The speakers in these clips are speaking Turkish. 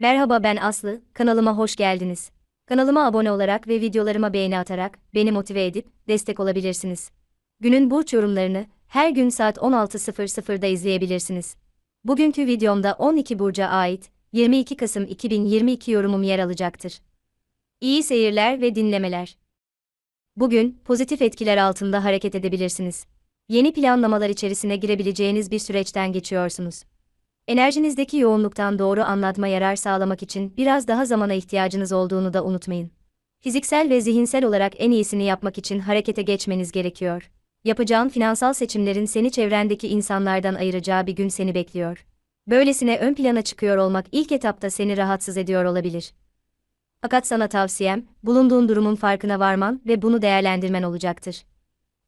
Merhaba ben Aslı, kanalıma hoş geldiniz. Kanalıma abone olarak ve videolarıma beğeni atarak beni motive edip destek olabilirsiniz. Günün burç yorumlarını her gün saat 16.00'da izleyebilirsiniz. Bugünkü videomda 12 burca ait 22 Kasım 2022 yorumum yer alacaktır. İyi seyirler ve dinlemeler. Bugün pozitif etkiler altında hareket edebilirsiniz. Yeni planlamalar içerisine girebileceğiniz bir süreçten geçiyorsunuz. Enerjinizdeki yoğunluktan doğru anlatma yarar sağlamak için biraz daha zamana ihtiyacınız olduğunu da unutmayın. Fiziksel ve zihinsel olarak en iyisini yapmak için harekete geçmeniz gerekiyor. Yapacağın finansal seçimlerin seni çevrendeki insanlardan ayıracağı bir gün seni bekliyor. Böylesine ön plana çıkıyor olmak ilk etapta seni rahatsız ediyor olabilir. Fakat sana tavsiyem, bulunduğun durumun farkına varman ve bunu değerlendirmen olacaktır.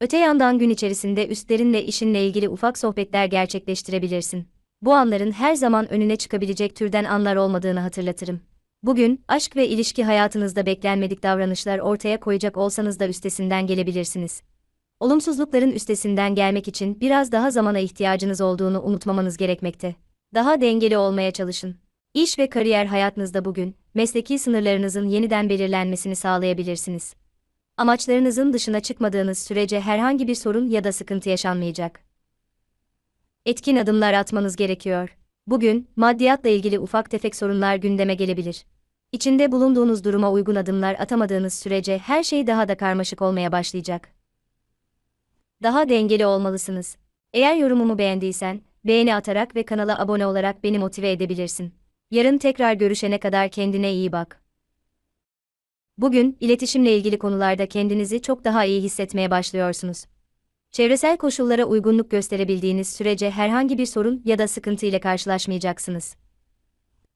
Öte yandan gün içerisinde üstlerinle işinle ilgili ufak sohbetler gerçekleştirebilirsin bu anların her zaman önüne çıkabilecek türden anlar olmadığını hatırlatırım. Bugün, aşk ve ilişki hayatınızda beklenmedik davranışlar ortaya koyacak olsanız da üstesinden gelebilirsiniz. Olumsuzlukların üstesinden gelmek için biraz daha zamana ihtiyacınız olduğunu unutmamanız gerekmekte. Daha dengeli olmaya çalışın. İş ve kariyer hayatınızda bugün, mesleki sınırlarınızın yeniden belirlenmesini sağlayabilirsiniz. Amaçlarınızın dışına çıkmadığınız sürece herhangi bir sorun ya da sıkıntı yaşanmayacak etkin adımlar atmanız gerekiyor. Bugün, maddiyatla ilgili ufak tefek sorunlar gündeme gelebilir. İçinde bulunduğunuz duruma uygun adımlar atamadığınız sürece her şey daha da karmaşık olmaya başlayacak. Daha dengeli olmalısınız. Eğer yorumumu beğendiysen, beğeni atarak ve kanala abone olarak beni motive edebilirsin. Yarın tekrar görüşene kadar kendine iyi bak. Bugün, iletişimle ilgili konularda kendinizi çok daha iyi hissetmeye başlıyorsunuz. Çevresel koşullara uygunluk gösterebildiğiniz sürece herhangi bir sorun ya da sıkıntı ile karşılaşmayacaksınız.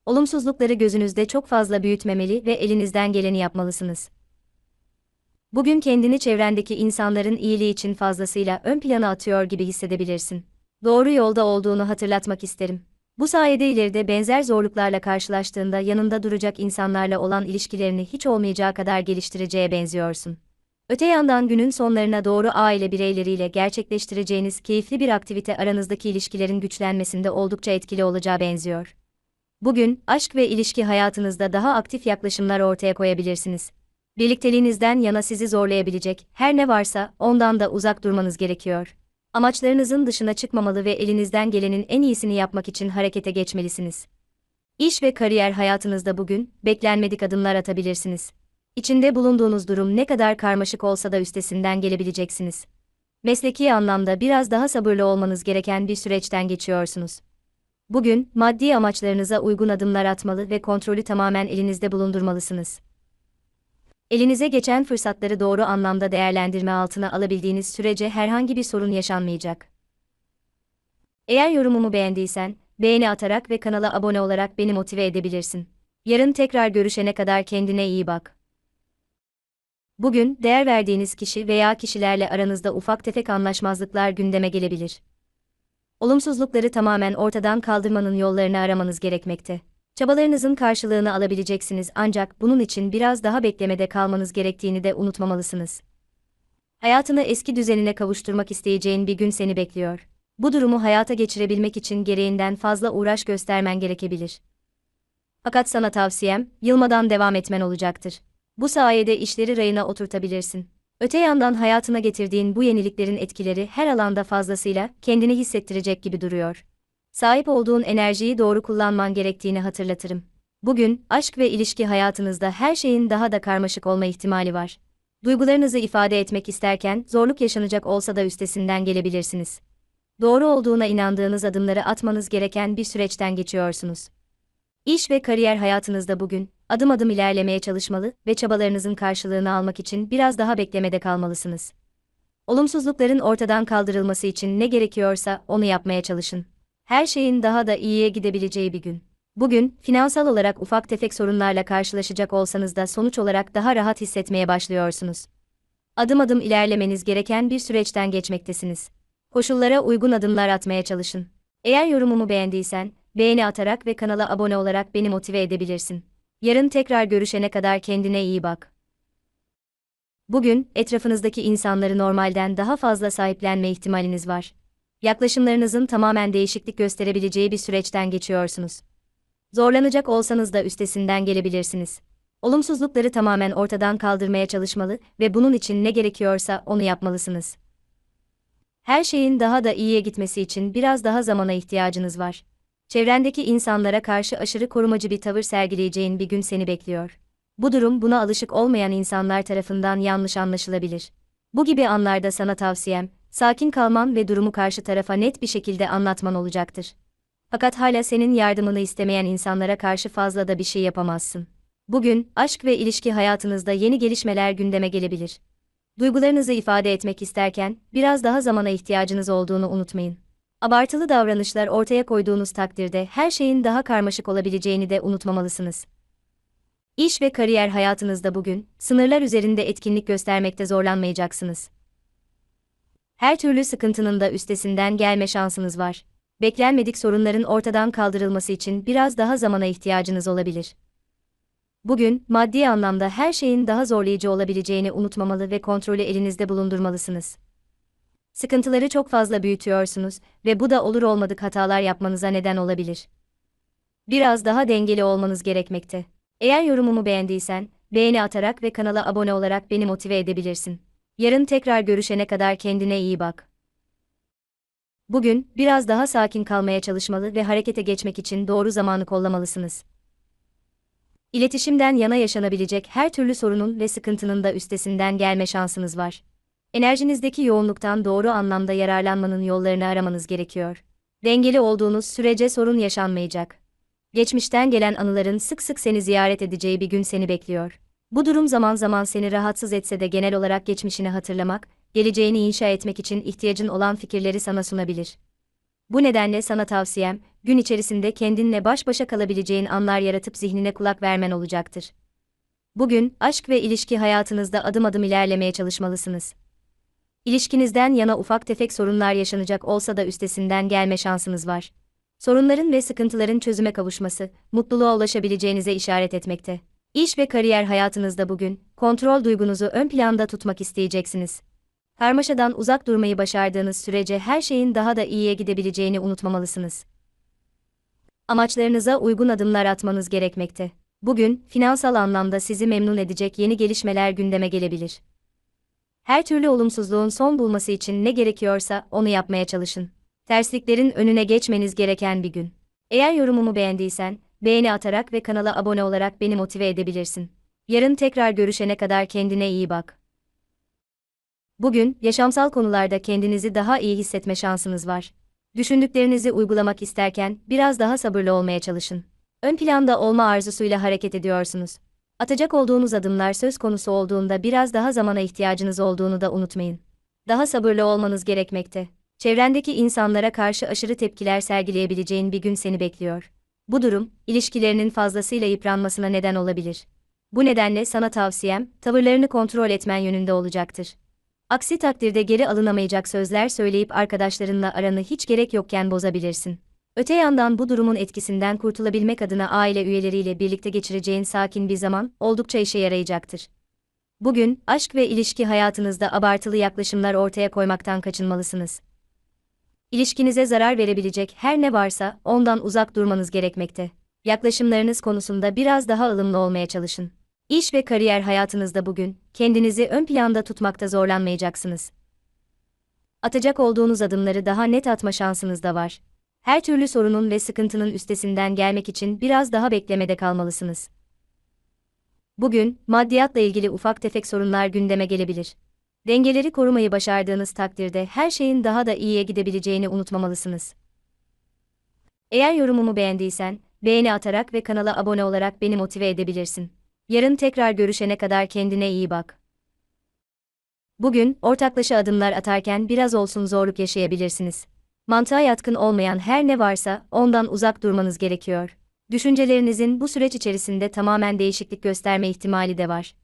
Olumsuzlukları gözünüzde çok fazla büyütmemeli ve elinizden geleni yapmalısınız. Bugün kendini çevrendeki insanların iyiliği için fazlasıyla ön plana atıyor gibi hissedebilirsin. Doğru yolda olduğunu hatırlatmak isterim. Bu sayede ileride benzer zorluklarla karşılaştığında yanında duracak insanlarla olan ilişkilerini hiç olmayacağı kadar geliştireceğe benziyorsun. Öte yandan günün sonlarına doğru aile bireyleriyle gerçekleştireceğiniz keyifli bir aktivite aranızdaki ilişkilerin güçlenmesinde oldukça etkili olacağı benziyor. Bugün, aşk ve ilişki hayatınızda daha aktif yaklaşımlar ortaya koyabilirsiniz. Birlikteliğinizden yana sizi zorlayabilecek her ne varsa ondan da uzak durmanız gerekiyor. Amaçlarınızın dışına çıkmamalı ve elinizden gelenin en iyisini yapmak için harekete geçmelisiniz. İş ve kariyer hayatınızda bugün beklenmedik adımlar atabilirsiniz. İçinde bulunduğunuz durum ne kadar karmaşık olsa da üstesinden gelebileceksiniz. Mesleki anlamda biraz daha sabırlı olmanız gereken bir süreçten geçiyorsunuz. Bugün, maddi amaçlarınıza uygun adımlar atmalı ve kontrolü tamamen elinizde bulundurmalısınız. Elinize geçen fırsatları doğru anlamda değerlendirme altına alabildiğiniz sürece herhangi bir sorun yaşanmayacak. Eğer yorumumu beğendiysen, beğeni atarak ve kanala abone olarak beni motive edebilirsin. Yarın tekrar görüşene kadar kendine iyi bak. Bugün, değer verdiğiniz kişi veya kişilerle aranızda ufak tefek anlaşmazlıklar gündeme gelebilir. Olumsuzlukları tamamen ortadan kaldırmanın yollarını aramanız gerekmekte. Çabalarınızın karşılığını alabileceksiniz ancak bunun için biraz daha beklemede kalmanız gerektiğini de unutmamalısınız. Hayatını eski düzenine kavuşturmak isteyeceğin bir gün seni bekliyor. Bu durumu hayata geçirebilmek için gereğinden fazla uğraş göstermen gerekebilir. Fakat sana tavsiyem, yılmadan devam etmen olacaktır. Bu sayede işleri rayına oturtabilirsin. Öte yandan hayatına getirdiğin bu yeniliklerin etkileri her alanda fazlasıyla kendini hissettirecek gibi duruyor. Sahip olduğun enerjiyi doğru kullanman gerektiğini hatırlatırım. Bugün, aşk ve ilişki hayatınızda her şeyin daha da karmaşık olma ihtimali var. Duygularınızı ifade etmek isterken zorluk yaşanacak olsa da üstesinden gelebilirsiniz. Doğru olduğuna inandığınız adımları atmanız gereken bir süreçten geçiyorsunuz. İş ve kariyer hayatınızda bugün, adım adım ilerlemeye çalışmalı ve çabalarınızın karşılığını almak için biraz daha beklemede kalmalısınız. Olumsuzlukların ortadan kaldırılması için ne gerekiyorsa onu yapmaya çalışın. Her şeyin daha da iyiye gidebileceği bir gün. Bugün, finansal olarak ufak tefek sorunlarla karşılaşacak olsanız da sonuç olarak daha rahat hissetmeye başlıyorsunuz. Adım adım ilerlemeniz gereken bir süreçten geçmektesiniz. Koşullara uygun adımlar atmaya çalışın. Eğer yorumumu beğendiysen, beğeni atarak ve kanala abone olarak beni motive edebilirsin. Yarın tekrar görüşene kadar kendine iyi bak. Bugün, etrafınızdaki insanları normalden daha fazla sahiplenme ihtimaliniz var. Yaklaşımlarınızın tamamen değişiklik gösterebileceği bir süreçten geçiyorsunuz. Zorlanacak olsanız da üstesinden gelebilirsiniz. Olumsuzlukları tamamen ortadan kaldırmaya çalışmalı ve bunun için ne gerekiyorsa onu yapmalısınız. Her şeyin daha da iyiye gitmesi için biraz daha zamana ihtiyacınız var. Çevrendeki insanlara karşı aşırı korumacı bir tavır sergileyeceğin bir gün seni bekliyor. Bu durum buna alışık olmayan insanlar tarafından yanlış anlaşılabilir. Bu gibi anlarda sana tavsiyem, sakin kalman ve durumu karşı tarafa net bir şekilde anlatman olacaktır. Fakat hala senin yardımını istemeyen insanlara karşı fazla da bir şey yapamazsın. Bugün, aşk ve ilişki hayatınızda yeni gelişmeler gündeme gelebilir. Duygularınızı ifade etmek isterken, biraz daha zamana ihtiyacınız olduğunu unutmayın. Abartılı davranışlar ortaya koyduğunuz takdirde her şeyin daha karmaşık olabileceğini de unutmamalısınız. İş ve kariyer hayatınızda bugün, sınırlar üzerinde etkinlik göstermekte zorlanmayacaksınız. Her türlü sıkıntının da üstesinden gelme şansınız var. Beklenmedik sorunların ortadan kaldırılması için biraz daha zamana ihtiyacınız olabilir. Bugün, maddi anlamda her şeyin daha zorlayıcı olabileceğini unutmamalı ve kontrolü elinizde bulundurmalısınız. Sıkıntıları çok fazla büyütüyorsunuz ve bu da olur olmadık hatalar yapmanıza neden olabilir. Biraz daha dengeli olmanız gerekmekte. Eğer yorumumu beğendiysen, beğeni atarak ve kanala abone olarak beni motive edebilirsin. Yarın tekrar görüşene kadar kendine iyi bak. Bugün, biraz daha sakin kalmaya çalışmalı ve harekete geçmek için doğru zamanı kollamalısınız. İletişimden yana yaşanabilecek her türlü sorunun ve sıkıntının da üstesinden gelme şansınız var. Enerjinizdeki yoğunluktan doğru anlamda yararlanmanın yollarını aramanız gerekiyor. Dengeli olduğunuz sürece sorun yaşanmayacak. Geçmişten gelen anıların sık sık seni ziyaret edeceği bir gün seni bekliyor. Bu durum zaman zaman seni rahatsız etse de genel olarak geçmişini hatırlamak, geleceğini inşa etmek için ihtiyacın olan fikirleri sana sunabilir. Bu nedenle sana tavsiyem, gün içerisinde kendinle baş başa kalabileceğin anlar yaratıp zihnine kulak vermen olacaktır. Bugün, aşk ve ilişki hayatınızda adım adım ilerlemeye çalışmalısınız. İlişkinizden yana ufak tefek sorunlar yaşanacak olsa da üstesinden gelme şansınız var. Sorunların ve sıkıntıların çözüme kavuşması, mutluluğa ulaşabileceğinize işaret etmekte. İş ve kariyer hayatınızda bugün, kontrol duygunuzu ön planda tutmak isteyeceksiniz. Karmaşadan uzak durmayı başardığınız sürece her şeyin daha da iyiye gidebileceğini unutmamalısınız. Amaçlarınıza uygun adımlar atmanız gerekmekte. Bugün, finansal anlamda sizi memnun edecek yeni gelişmeler gündeme gelebilir. Her türlü olumsuzluğun son bulması için ne gerekiyorsa onu yapmaya çalışın. Tersliklerin önüne geçmeniz gereken bir gün. Eğer yorumumu beğendiysen, beğeni atarak ve kanala abone olarak beni motive edebilirsin. Yarın tekrar görüşene kadar kendine iyi bak. Bugün, yaşamsal konularda kendinizi daha iyi hissetme şansınız var. Düşündüklerinizi uygulamak isterken biraz daha sabırlı olmaya çalışın. Ön planda olma arzusuyla hareket ediyorsunuz. Atacak olduğunuz adımlar söz konusu olduğunda biraz daha zamana ihtiyacınız olduğunu da unutmayın. Daha sabırlı olmanız gerekmekte. Çevrendeki insanlara karşı aşırı tepkiler sergileyebileceğin bir gün seni bekliyor. Bu durum, ilişkilerinin fazlasıyla yıpranmasına neden olabilir. Bu nedenle sana tavsiyem, tavırlarını kontrol etmen yönünde olacaktır. Aksi takdirde geri alınamayacak sözler söyleyip arkadaşlarınla aranı hiç gerek yokken bozabilirsin. Öte yandan bu durumun etkisinden kurtulabilmek adına aile üyeleriyle birlikte geçireceğin sakin bir zaman oldukça işe yarayacaktır. Bugün aşk ve ilişki hayatınızda abartılı yaklaşımlar ortaya koymaktan kaçınmalısınız. İlişkinize zarar verebilecek her ne varsa ondan uzak durmanız gerekmekte. Yaklaşımlarınız konusunda biraz daha ılımlı olmaya çalışın. İş ve kariyer hayatınızda bugün kendinizi ön planda tutmakta zorlanmayacaksınız. Atacak olduğunuz adımları daha net atma şansınız da var. Her türlü sorunun ve sıkıntının üstesinden gelmek için biraz daha beklemede kalmalısınız. Bugün maddiyatla ilgili ufak tefek sorunlar gündeme gelebilir. Dengeleri korumayı başardığınız takdirde her şeyin daha da iyiye gidebileceğini unutmamalısınız. Eğer yorumumu beğendiysen, beğeni atarak ve kanala abone olarak beni motive edebilirsin. Yarın tekrar görüşene kadar kendine iyi bak. Bugün, ortaklaşa adımlar atarken biraz olsun zorluk yaşayabilirsiniz. Mantığa yatkın olmayan her ne varsa, ondan uzak durmanız gerekiyor. Düşüncelerinizin bu süreç içerisinde tamamen değişiklik gösterme ihtimali de var.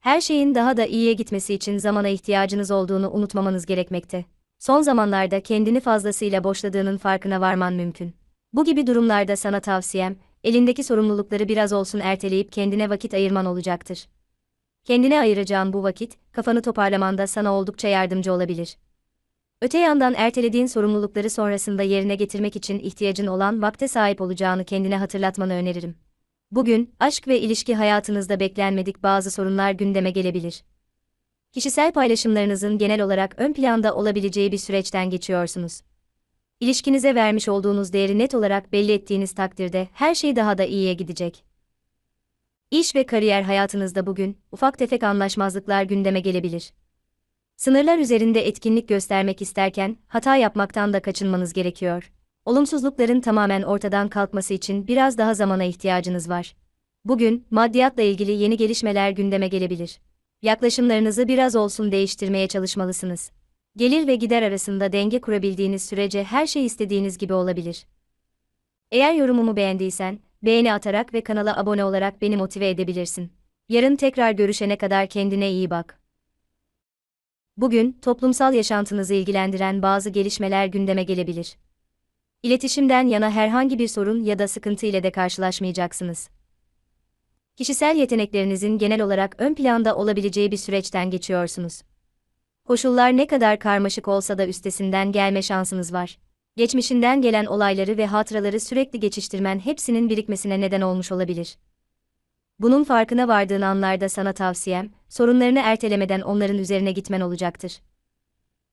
Her şeyin daha da iyiye gitmesi için zamana ihtiyacınız olduğunu unutmamanız gerekmekte. Son zamanlarda kendini fazlasıyla boşladığının farkına varman mümkün. Bu gibi durumlarda sana tavsiyem, elindeki sorumlulukları biraz olsun erteleyip kendine vakit ayırman olacaktır. Kendine ayıracağın bu vakit, kafanı toparlamanda sana oldukça yardımcı olabilir. Öte yandan ertelediğin sorumlulukları sonrasında yerine getirmek için ihtiyacın olan vakte sahip olacağını kendine hatırlatmanı öneririm. Bugün, aşk ve ilişki hayatınızda beklenmedik bazı sorunlar gündeme gelebilir. Kişisel paylaşımlarınızın genel olarak ön planda olabileceği bir süreçten geçiyorsunuz. İlişkinize vermiş olduğunuz değeri net olarak belli ettiğiniz takdirde her şey daha da iyiye gidecek. İş ve kariyer hayatınızda bugün ufak tefek anlaşmazlıklar gündeme gelebilir. Sınırlar üzerinde etkinlik göstermek isterken hata yapmaktan da kaçınmanız gerekiyor. Olumsuzlukların tamamen ortadan kalkması için biraz daha zamana ihtiyacınız var. Bugün maddiyatla ilgili yeni gelişmeler gündeme gelebilir. Yaklaşımlarınızı biraz olsun değiştirmeye çalışmalısınız. Gelir ve gider arasında denge kurabildiğiniz sürece her şey istediğiniz gibi olabilir. Eğer yorumumu beğendiysen, beğeni atarak ve kanala abone olarak beni motive edebilirsin. Yarın tekrar görüşene kadar kendine iyi bak. Bugün, toplumsal yaşantınızı ilgilendiren bazı gelişmeler gündeme gelebilir. İletişimden yana herhangi bir sorun ya da sıkıntı ile de karşılaşmayacaksınız. Kişisel yeteneklerinizin genel olarak ön planda olabileceği bir süreçten geçiyorsunuz. Koşullar ne kadar karmaşık olsa da üstesinden gelme şansınız var. Geçmişinden gelen olayları ve hatıraları sürekli geçiştirmen hepsinin birikmesine neden olmuş olabilir. Bunun farkına vardığın anlarda sana tavsiyem, sorunlarını ertelemeden onların üzerine gitmen olacaktır.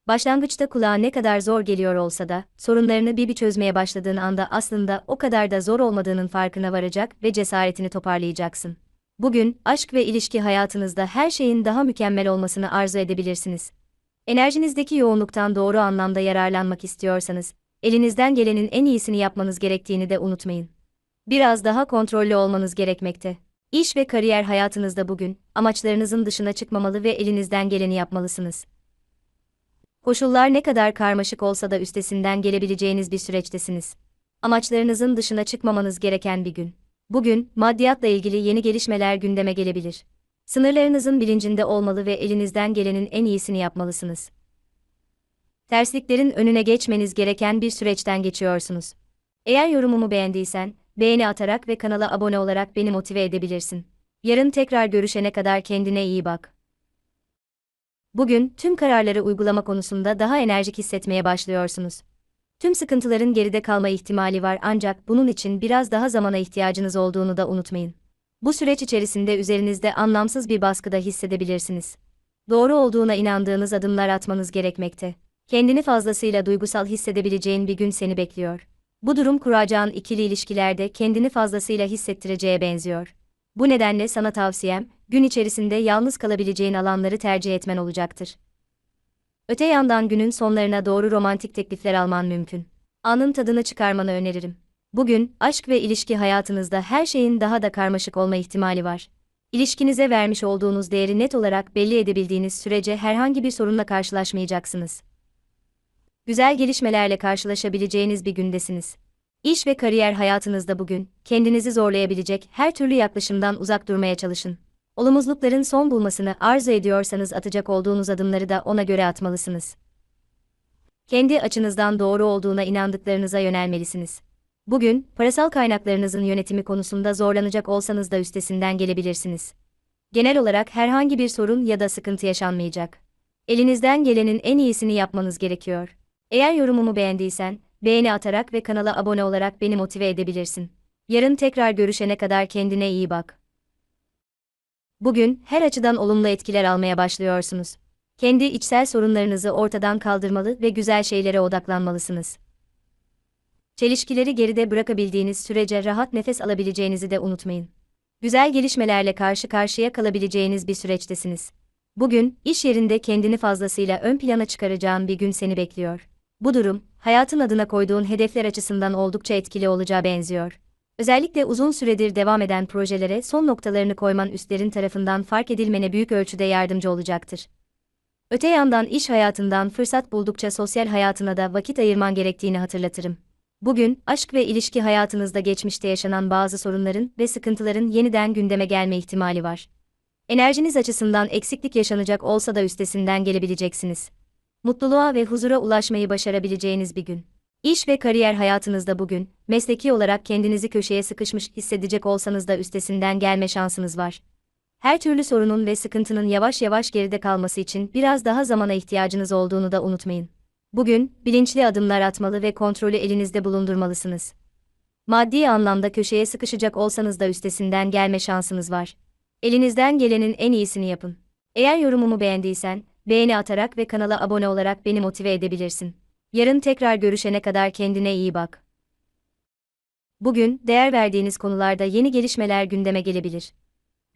Başlangıçta kulağa ne kadar zor geliyor olsa da, sorunlarını bir bir çözmeye başladığın anda aslında o kadar da zor olmadığının farkına varacak ve cesaretini toparlayacaksın. Bugün, aşk ve ilişki hayatınızda her şeyin daha mükemmel olmasını arzu edebilirsiniz. Enerjinizdeki yoğunluktan doğru anlamda yararlanmak istiyorsanız, elinizden gelenin en iyisini yapmanız gerektiğini de unutmayın. Biraz daha kontrollü olmanız gerekmekte. İş ve kariyer hayatınızda bugün, amaçlarınızın dışına çıkmamalı ve elinizden geleni yapmalısınız. Koşullar ne kadar karmaşık olsa da üstesinden gelebileceğiniz bir süreçtesiniz. Amaçlarınızın dışına çıkmamanız gereken bir gün. Bugün, maddiyatla ilgili yeni gelişmeler gündeme gelebilir. Sınırlarınızın bilincinde olmalı ve elinizden gelenin en iyisini yapmalısınız. Tersliklerin önüne geçmeniz gereken bir süreçten geçiyorsunuz. Eğer yorumumu beğendiysen, beğeni atarak ve kanala abone olarak beni motive edebilirsin. Yarın tekrar görüşene kadar kendine iyi bak. Bugün tüm kararları uygulama konusunda daha enerjik hissetmeye başlıyorsunuz. Tüm sıkıntıların geride kalma ihtimali var ancak bunun için biraz daha zamana ihtiyacınız olduğunu da unutmayın. Bu süreç içerisinde üzerinizde anlamsız bir baskıda hissedebilirsiniz. Doğru olduğuna inandığınız adımlar atmanız gerekmekte. Kendini fazlasıyla duygusal hissedebileceğin bir gün seni bekliyor. Bu durum kuracağın ikili ilişkilerde kendini fazlasıyla hissettireceğe benziyor. Bu nedenle sana tavsiyem, gün içerisinde yalnız kalabileceğin alanları tercih etmen olacaktır. Öte yandan günün sonlarına doğru romantik teklifler alman mümkün. Anın tadını çıkarmanı öneririm. Bugün, aşk ve ilişki hayatınızda her şeyin daha da karmaşık olma ihtimali var. İlişkinize vermiş olduğunuz değeri net olarak belli edebildiğiniz sürece herhangi bir sorunla karşılaşmayacaksınız. Güzel gelişmelerle karşılaşabileceğiniz bir gündesiniz. İş ve kariyer hayatınızda bugün, kendinizi zorlayabilecek her türlü yaklaşımdan uzak durmaya çalışın. Olumsuzlukların son bulmasını arzu ediyorsanız atacak olduğunuz adımları da ona göre atmalısınız. Kendi açınızdan doğru olduğuna inandıklarınıza yönelmelisiniz. Bugün, parasal kaynaklarınızın yönetimi konusunda zorlanacak olsanız da üstesinden gelebilirsiniz. Genel olarak herhangi bir sorun ya da sıkıntı yaşanmayacak. Elinizden gelenin en iyisini yapmanız gerekiyor. Eğer yorumumu beğendiysen, beğeni atarak ve kanala abone olarak beni motive edebilirsin. Yarın tekrar görüşene kadar kendine iyi bak. Bugün her açıdan olumlu etkiler almaya başlıyorsunuz. Kendi içsel sorunlarınızı ortadan kaldırmalı ve güzel şeylere odaklanmalısınız. Çelişkileri geride bırakabildiğiniz sürece rahat nefes alabileceğinizi de unutmayın. Güzel gelişmelerle karşı karşıya kalabileceğiniz bir süreçtesiniz. Bugün, iş yerinde kendini fazlasıyla ön plana çıkaracağın bir gün seni bekliyor. Bu durum, hayatın adına koyduğun hedefler açısından oldukça etkili olacağı benziyor. Özellikle uzun süredir devam eden projelere son noktalarını koyman üstlerin tarafından fark edilmene büyük ölçüde yardımcı olacaktır. Öte yandan iş hayatından fırsat buldukça sosyal hayatına da vakit ayırman gerektiğini hatırlatırım. Bugün, aşk ve ilişki hayatınızda geçmişte yaşanan bazı sorunların ve sıkıntıların yeniden gündeme gelme ihtimali var. Enerjiniz açısından eksiklik yaşanacak olsa da üstesinden gelebileceksiniz. Mutluluğa ve huzura ulaşmayı başarabileceğiniz bir gün. İş ve kariyer hayatınızda bugün, mesleki olarak kendinizi köşeye sıkışmış hissedecek olsanız da üstesinden gelme şansınız var. Her türlü sorunun ve sıkıntının yavaş yavaş geride kalması için biraz daha zamana ihtiyacınız olduğunu da unutmayın. Bugün, bilinçli adımlar atmalı ve kontrolü elinizde bulundurmalısınız. Maddi anlamda köşeye sıkışacak olsanız da üstesinden gelme şansınız var. Elinizden gelenin en iyisini yapın. Eğer yorumumu beğendiysen, beğeni atarak ve kanala abone olarak beni motive edebilirsin. Yarın tekrar görüşene kadar kendine iyi bak. Bugün, değer verdiğiniz konularda yeni gelişmeler gündeme gelebilir.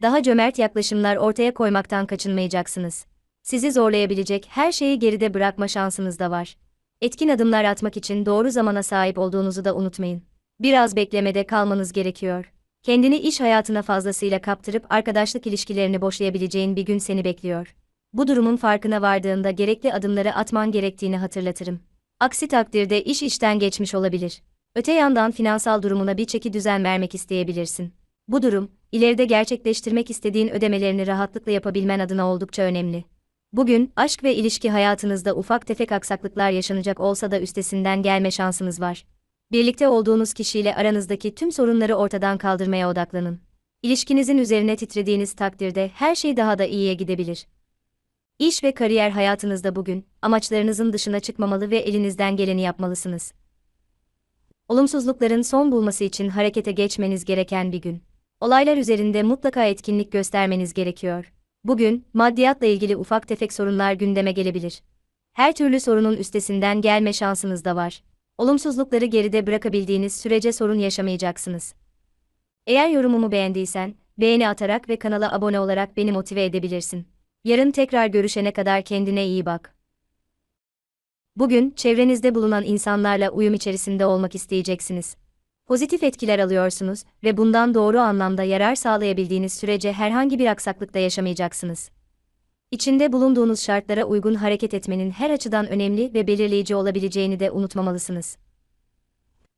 Daha cömert yaklaşımlar ortaya koymaktan kaçınmayacaksınız. Sizi zorlayabilecek her şeyi geride bırakma şansınız da var. Etkin adımlar atmak için doğru zamana sahip olduğunuzu da unutmayın. Biraz beklemede kalmanız gerekiyor. Kendini iş hayatına fazlasıyla kaptırıp arkadaşlık ilişkilerini boşlayabileceğin bir gün seni bekliyor. Bu durumun farkına vardığında gerekli adımları atman gerektiğini hatırlatırım. Aksi takdirde iş işten geçmiş olabilir. Öte yandan finansal durumuna bir çeki düzen vermek isteyebilirsin. Bu durum, ileride gerçekleştirmek istediğin ödemelerini rahatlıkla yapabilmen adına oldukça önemli. Bugün, aşk ve ilişki hayatınızda ufak tefek aksaklıklar yaşanacak olsa da üstesinden gelme şansınız var. Birlikte olduğunuz kişiyle aranızdaki tüm sorunları ortadan kaldırmaya odaklanın. İlişkinizin üzerine titrediğiniz takdirde her şey daha da iyiye gidebilir. İş ve kariyer hayatınızda bugün, amaçlarınızın dışına çıkmamalı ve elinizden geleni yapmalısınız. Olumsuzlukların son bulması için harekete geçmeniz gereken bir gün. Olaylar üzerinde mutlaka etkinlik göstermeniz gerekiyor. Bugün, maddiyatla ilgili ufak tefek sorunlar gündeme gelebilir. Her türlü sorunun üstesinden gelme şansınız da var. Olumsuzlukları geride bırakabildiğiniz sürece sorun yaşamayacaksınız. Eğer yorumumu beğendiysen, beğeni atarak ve kanala abone olarak beni motive edebilirsin. Yarın tekrar görüşene kadar kendine iyi bak. Bugün, çevrenizde bulunan insanlarla uyum içerisinde olmak isteyeceksiniz. Pozitif etkiler alıyorsunuz ve bundan doğru anlamda yarar sağlayabildiğiniz sürece herhangi bir aksaklıkta yaşamayacaksınız. İçinde bulunduğunuz şartlara uygun hareket etmenin her açıdan önemli ve belirleyici olabileceğini de unutmamalısınız.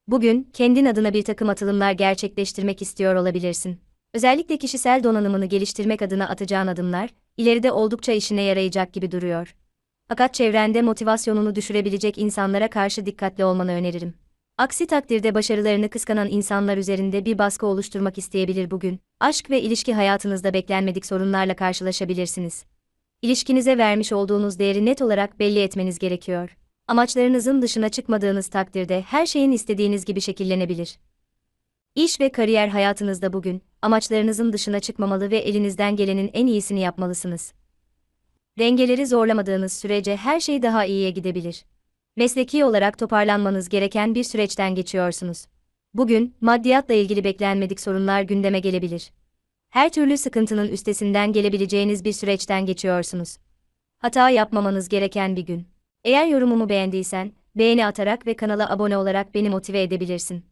Bugün, kendin adına bir takım atılımlar gerçekleştirmek istiyor olabilirsin. Özellikle kişisel donanımını geliştirmek adına atacağın adımlar, ileride oldukça işine yarayacak gibi duruyor. Fakat çevrende motivasyonunu düşürebilecek insanlara karşı dikkatli olmanı öneririm. Aksi takdirde başarılarını kıskanan insanlar üzerinde bir baskı oluşturmak isteyebilir bugün. Aşk ve ilişki hayatınızda beklenmedik sorunlarla karşılaşabilirsiniz. İlişkinize vermiş olduğunuz değeri net olarak belli etmeniz gerekiyor. Amaçlarınızın dışına çıkmadığınız takdirde her şeyin istediğiniz gibi şekillenebilir. İş ve kariyer hayatınızda bugün, amaçlarınızın dışına çıkmamalı ve elinizden gelenin en iyisini yapmalısınız. Dengeleri zorlamadığınız sürece her şey daha iyiye gidebilir. Mesleki olarak toparlanmanız gereken bir süreçten geçiyorsunuz. Bugün, maddiyatla ilgili beklenmedik sorunlar gündeme gelebilir. Her türlü sıkıntının üstesinden gelebileceğiniz bir süreçten geçiyorsunuz. Hata yapmamanız gereken bir gün. Eğer yorumumu beğendiysen, beğeni atarak ve kanala abone olarak beni motive edebilirsin.